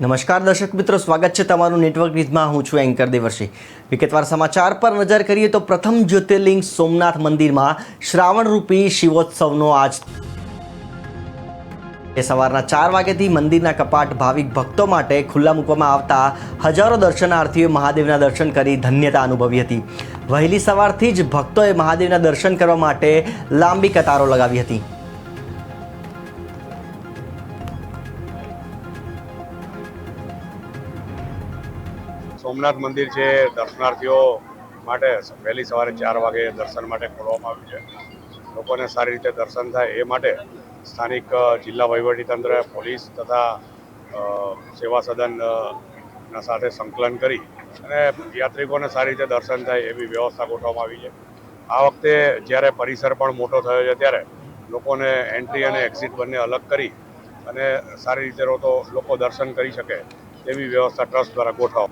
નમસ્કાર દર્શક મિત્રો, સ્વાગત છે તમારું નેટવર્ક ન્યૂઝમાં હું છું એન્કર દેવર્ષી. વિગતવાર સમાચાર પર નજર કરીએ તો પ્રથમ જ્યોતિર્લિંગ સોમનાથ મંદિરમાં શ્રાવણરૂપી શિવોત્સવનો આજ એ સવારના ચાર વાગ્યાથી મંદિરના કપાટ ભાવિક ભક્તો માટે ખુલ્લા મૂકવામાં આવતા હજારો દર્શનાર્થીઓ મહાદેવના દર્શન કરી ધન્યતા અનુભવી હતી. વહેલી સવારથી જ ભક્તોએ મહાદેવના દર્શન કરવા માટે લાંબી કતારો લગાવી હતી. સોમનાથ મંદિર છે, દર્શનાર્થીઓ માટે વહેલી સવારે ચાર વાગે દર્શન માટે ખોલવામાં આવ્યું છે. લોકોને સારી રીતે દર્શન થાય એ માટે સ્થાનિક જિલ્લા વહીવટીતંત્ર પોલીસ તથા સેવા સદનના સાથે સંકલન કરી અને યાત્રિકોને સારી રીતે દર્શન થાય એવી વ્યવસ્થા ગોઠવવામાં આવી છે. આ વખતે જ્યારે પરિસર પણ મોટો થયો છે ત્યારે લોકોને એન્ટ્રી અને એક્ઝિટ બંને અલગ કરી અને સારી રીતે તો લોકો દર્શન કરી શકે તેવી વ્યવસ્થા ટ્રસ્ટ દ્વારા ગોઠવવામાં